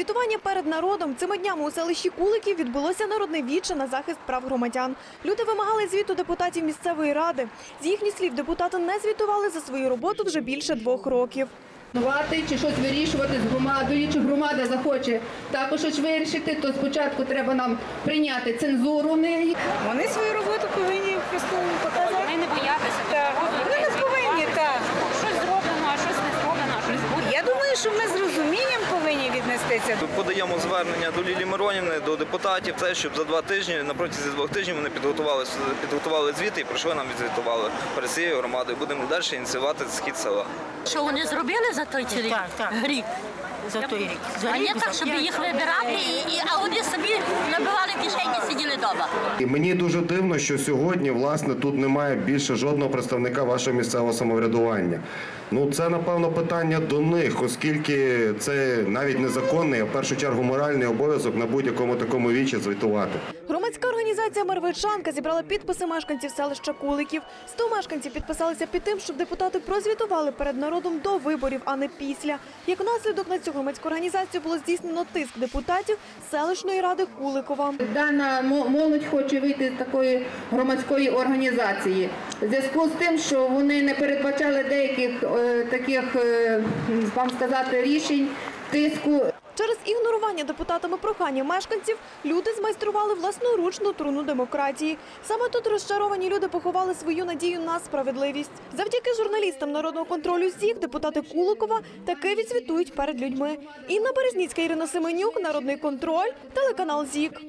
Звітування перед народом цими днями у селищі Куликів відбулося народне віче на захист прав громадян. Люди вимагали звіту депутатів місцевої ради. З їхніх слів депутати не звітували за свою роботу вже більше двох років. Чи щось вирішувати з громадою, чи громада захоче також щось вирішити, то спочатку треба нам прийняти цензуру в неї. Вони свою роботу повинні просто показати. Вони не боятися. Так. Вони не повинні, так. Щось зроблено, а щось не зроблено, а щось буде. Я думаю, що ми розумінням повинні віднестися. Подаємо звернення до Лілі Миронівни, до депутатів, це щоб за два тижні, на протязі двох тижнів вони підготували, підготували звіти і прийшли нам відзвітували перед цією громадою. Будемо далі ініціювати схід села. Що вони зробили за той рік? Так, так. рік? За той рік. За А не так, щоб їх вибирати, і, і, а вони собі кишені, вдома. І мені дуже дивно, що сьогодні власне тут немає більше жодного представника вашого місцевого самоврядування. Ну це напевно питання до них, оскільки це навіть незаконний, а в першу чергу моральний обов'язок на будь-якому такому вічі звітувати. Громадська організація Мервичанка зібрала підписи мешканців селища Куликів. Сто мешканців підписалися під тим, щоб депутати прозвітували перед народом до виборів, а не після. Як наслідок на цю громадську організацію було здійснено тиск депутатів селищної ради Куликова. Дана мо- молодь хоче вийти з такої громадської організації. В зв'язку з тим, що вони не передбачали деяких е, таких, е, вам сказати, рішень, тиску Через ігнорування депутатами прохання мешканців люди змайстрували власноручну труну демократії. Саме тут розчаровані люди поховали свою надію на справедливість. Завдяки журналістам народного контролю ЗІК депутати Куликова таки відзвітують перед людьми. Інна Березніцька, Ірина Семенюк, Народний контроль, телеканал ЗІК.